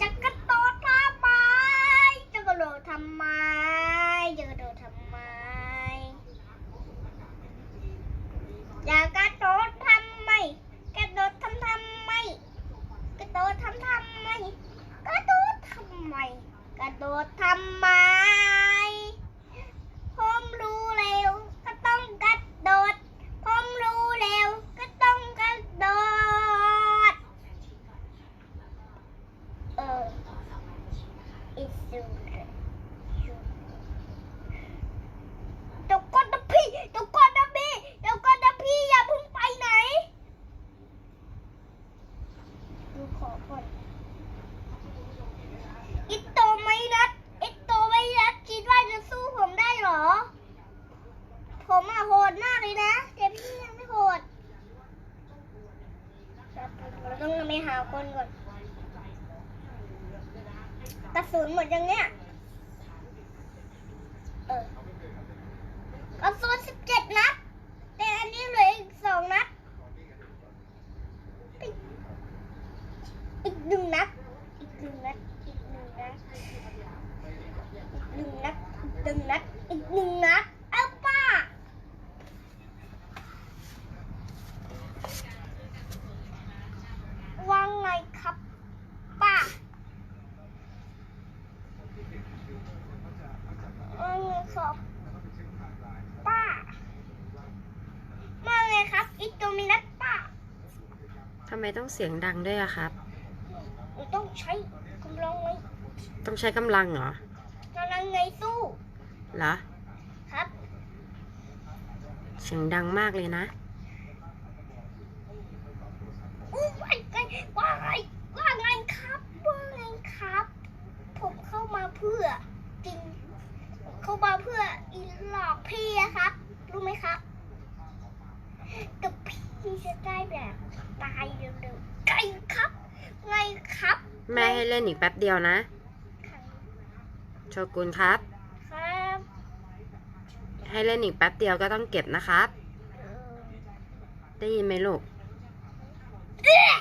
จะกระโดดทำไมจะกระโดดทำไมจะกระโดดทำไมจะกระโดดทำไมกระโดดทำทำไมกระโดดทำทำไมกระโดดทำไมกระโดดทำไมผมรู้แล้วก็ต้องกระโดดผมรู้แล้วก็ต้องกระโดด เอออิสุ เดี๋ยวก่อนนะพี่เดี๋ยวก่อนนะพี่เดี๋ยวก่อนนะพี่อย่าเพิ่งไปไหนดูขอก่อนอิโตไม่รัดอิโตไม่รัดคิดว่าจะสู้ผมได้เหรอ ผมอะโหดมากเลยนะแต่พี่ยังไม่โหดเราต้องไปหาคนก่อน กระสุนหมดยังเนี้ยเออกระสุนสิบเจ็ดนัดแต่อันนี้เหลืออีกสองนัดอีกหนึ่งนัดอีกหนึ่งนัดอีกหนึ่งนัดอีกหนึ่งนัดอีกหนึ่งนัดอีกหนึ่งนัด เอาป้า ว่าไงครับ ป้า ว่าไงครับป้าว่าไงครับอิโตมินัสป้าทำไมต้องเสียงดังด้วยอะครับหนูต้องใช้กำลังไงต้องใช้กำลังเหรอกำลังไงสู้เหรอ ครับ เสียงดังมากเลยนะอู้ว่าไงว่าไงว่าไงครับว่าไงครับ ผมเข้ามาเพื่อจริง เข้ามาเพื่ออีหลอกพี่อะครับ รู้ไหมครับกับพี่จะได้แบบตายเร็วๆไงครับ ไงครับ แม่ให้เล่นอีกแป๊บเดียวนะโชกุนครับ ครับ ให้เล่นอีกแป๊บเดียวก็ต้องเก็บนะครับเออได้ยินไหมลูกเอ๊ะ